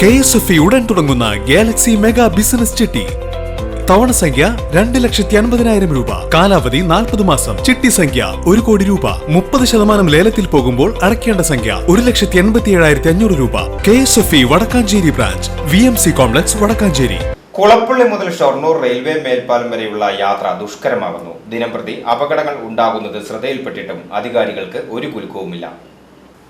K S F ഉടൻ തുടങ്ങുന്ന Galaxy mega business ചിട്ടി. തവണ സംഖ്യ രണ്ട് ലക്ഷത്തി അൻപതിനായിരം രൂപ. കാലാവധി നാൽപ്പത് മാസം. ചിട്ടി സംഖ്യ ഒരു കോടി രൂപ. മുപ്പത് ശതമാനം ലേലത്തിൽ പോകുമ്പോൾ അടയ്ക്കേണ്ട സംഖ്യ ഒരു ലക്ഷത്തി എൺപത്തി ഏഴായിരത്തി അഞ്ഞൂറ് രൂപ. K S F E Vadakkanchery branch. V M C complex Vadakkanchery. Kulappully മുതൽ ഷൊർണൂർ റെയിൽവേ മേൽപ്പാലം വരെയുള്ള യാത്ര ദുഷ്കരമാകുന്നു. ദിനംപ്രതി അപകടങ്ങൾ ഉണ്ടാകുന്നത് ശ്രദ്ധയിൽപ്പെട്ടിട്ടും അധികാരികൾക്ക് ഒരു കുലുക്കവുമില്ല.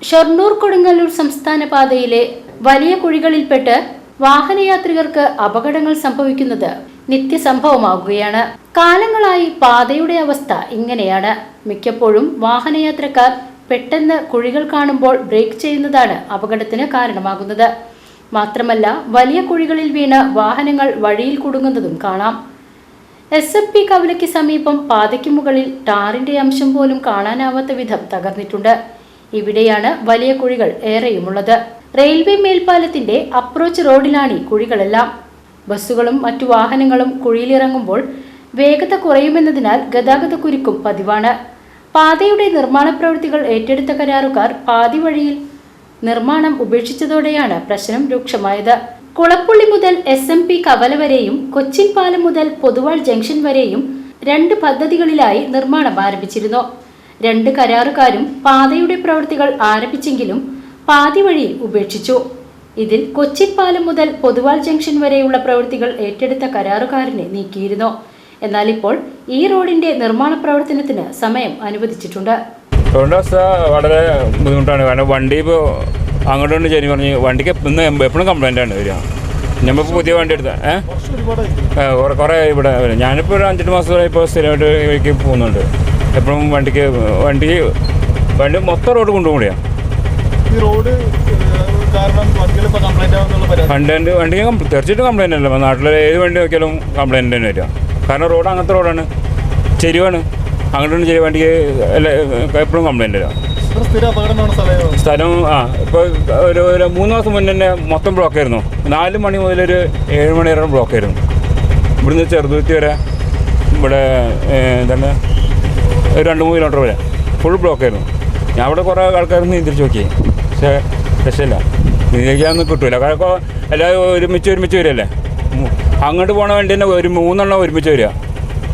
ഷൊർണൂർ കൊടുങ്ങല്ലൂർ സംസ്ഥാന പാതയിലെ വലിയ കുഴികളിൽപ്പെട്ട് വാഹനയാത്രികർക്ക് അപകടങ്ങൾ സംഭവിക്കുന്നത് നിത്യസംഭവമാകുകയാണ്. കാലങ്ങളായി പാതയുടെ അവസ്ഥ ഇങ്ങനെയാണ്. മിക്കപ്പോഴും വാഹനയാത്രക്കാർ പെട്ടെന്ന് കുഴികൾ കാണുമ്പോൾ ബ്രേക്ക് ചെയ്യുന്നതാണ് അപകടത്തിന് കാരണമാകുന്നത്. മാത്രമല്ല വലിയ കുഴികളിൽ വീണ് വാഹനങ്ങൾ വഴിയിൽ കുടുങ്ങുന്നതും കാണാം. എസ് എഫ് പി കവലയ്ക്ക് സമീപം പാതയ്ക്ക് മുകളിൽ ടാറിന്റെ അംശം പോലും കാണാനാവാത്ത വിധം തകർന്നിട്ടുണ്ട്. ഇവിടെയാണ് വലിയ കുഴികൾ ഏറെയുമുള്ളത്. റെയിൽവേ മേൽപ്പാലത്തിന്റെ അപ്രോച്ച് റോഡിലാണ് ഈ കുഴികളെല്ലാം. ബസ്സുകളും മറ്റു വാഹനങ്ങളും കുഴിയിലിറങ്ങുമ്പോൾ വേഗത കുറയുമെന്നതിനാൽ ഗതാഗതക്കുരുക്കും പതിവാണ്. പാതയുടെ നിർമ്മാണ പ്രവൃത്തികൾ ഏറ്റെടുത്ത കരാറുകാർ പാതി വഴിയിൽ നിർമ്മാണം ഉപേക്ഷിച്ചതോടെയാണ് പ്രശ്നം രൂക്ഷമായത്. കുളപ്പുള്ളി മുതൽ എസ് എം പി കവല വരെയും കൊച്ചിൻ പാലം മുതൽ പൊതുവാൾ ജംഗ്ഷൻ വരെയും രണ്ട് പദ്ധതികളിലായി നിർമ്മാണം ആരംഭിച്ചിരുന്നു. രണ്ട് കരാറുകാരും പാതയുടെ പ്രവൃത്തികൾ ആരംഭിച്ചെങ്കിലും പാതി വഴിയിൽ ഉപേക്ഷിച്ചു. ഇതിൽ കൊച്ചിപ്പാലം മുതൽ പൊതുവാൾ ജംഗ്ഷൻ വരെയുള്ള പ്രവൃത്തികൾ ഏറ്റെടുത്ത കരാറുകാരനെ നീക്കിയിരുന്നു. എന്നാൽ ഇപ്പോൾ ഈ റോഡിന്റെ നിർമ്മാണ പ്രവർത്തനത്തിന് സമയം അനുവദിച്ചിട്ടുണ്ട്. വളരെ ബുദ്ധിമുട്ടാണ്. കാരണം വണ്ടി ഇപ്പോൾ അങ്ങോട്ടുകൊണ്ട് ശരി പറഞ്ഞ് വണ്ടിക്ക് ഇന്ന് എപ്പോഴും കംപ്ലൈന്റ് ആണ് വരിക. ഞമ്മപ്പോൾ പുതിയ വണ്ടി എടുത്ത ഏഹ് കുറേ ഇവിടെ ഞാനിപ്പോൾ ഒരു അഞ്ചെട്ട് മാസം ഇപ്പോൾ സ്ഥിരമായിട്ട് പോകുന്നുണ്ട്. എപ്പോഴും വണ്ടിക്ക് വണ്ടി വണ്ടി മൊത്തം റോഡ് കൊണ്ടുപോകുകയാണ് ഈ റോഡ് കാരണം വണ്ടികൾ ഇപ്പോൾ കംപ്ലൈന്റ് ആവുന്നുള്ള പരാതി കംപ്ലൈന്റ് വണ്ടി തീർച്ചയായിട്ടും കംപ്ലൈന്റ് അല്ല. നാട്ടിലെ ഏത് വണ്ടി നോക്കിയാലും കംപ്ലൈന്റ് തന്നെ വരിക. കാരണം റോഡ് അങ്ങനത്തെ റോഡാണ്. ചെരുവാണ്. അങ്ങോട്ടും ചെരുവ വണ്ടിക്ക് എപ്പോഴും കംപ്ലൈന്റ് വരാം സ്ഥലം ആ ഇപ്പോൾ ഒരു ഒരു മൂന്ന് മാസം മുന്നേ തന്നെ മൊത്തം ബ്ലോക്കായിരുന്നു നാല് മണി മുതൽ ഒരു ഏഴ് മണി വരെ ബ്ലോക്കായിരുന്നു ഇവിടുന്ന് ചെറുതുത്തി വരെ ഇവിടെ എന്താണ് ഒരു രണ്ട് മൂന്ന് കിലോമീറ്റർ വരെ. ഫുൾ ബ്ലോക്കായിരുന്നു ഞാൻ അവിടെ കുറേ ആൾക്കാർ നീന്തിരിച്ച് നോക്കി പക്ഷേ രക്ഷയില്ല. നീന്തിരിക്കാനൊന്നും കിട്ടൂല. കാരണം എല്ലാവരും ഒരുമിച്ച് ഒരുമിച്ച് വരികയല്ലേ മു- അങ്ങോട്ട് പോണ വേണ്ടി തന്നെ ഒരു മൂന്നെണ്ണം ഒരുമിച്ച് വരിക.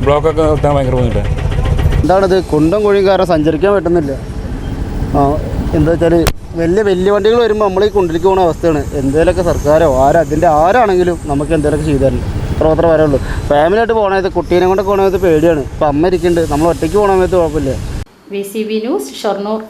ബ്ലോക്കൊക്കെ നിർത്താൻ ഭയങ്കര ബുദ്ധിമുട്ടാണ് എന്താണിത്? കുണ്ടും കുഴിയും കാരണം സഞ്ചരിക്കാൻ പറ്റുന്നില്ല. ആ എന്താ വെച്ചാൽ വലിയ വലിയ വണ്ടികൾ വരുമ്പോൾ നമ്മൾ ഈ കുണ്ടിലേക്ക് പോകുന്ന അവസ്ഥയാണ്. എന്തേലൊക്കെ സർക്കാരോ ആരോ അതിന്റെ ആരാണെങ്കിലും നമുക്ക് എന്തേലൊക്കെ ചെയ്തു തരണം അത്ര മാത്രമേ പറയുള്ളൂ ഫാമിലിയായിട്ട് പോകണത് കുട്ടീനെ കൊണ്ട് പോകണത് പേടിയാണ്. ഇപ്പം അമ്മ ഇരിക്കുന്നുണ്ട്. നമ്മൾ ഒറ്റയ്ക്ക് പോകണമെന്ന് കുഴപ്പമില്ല. V C V news Shoranur.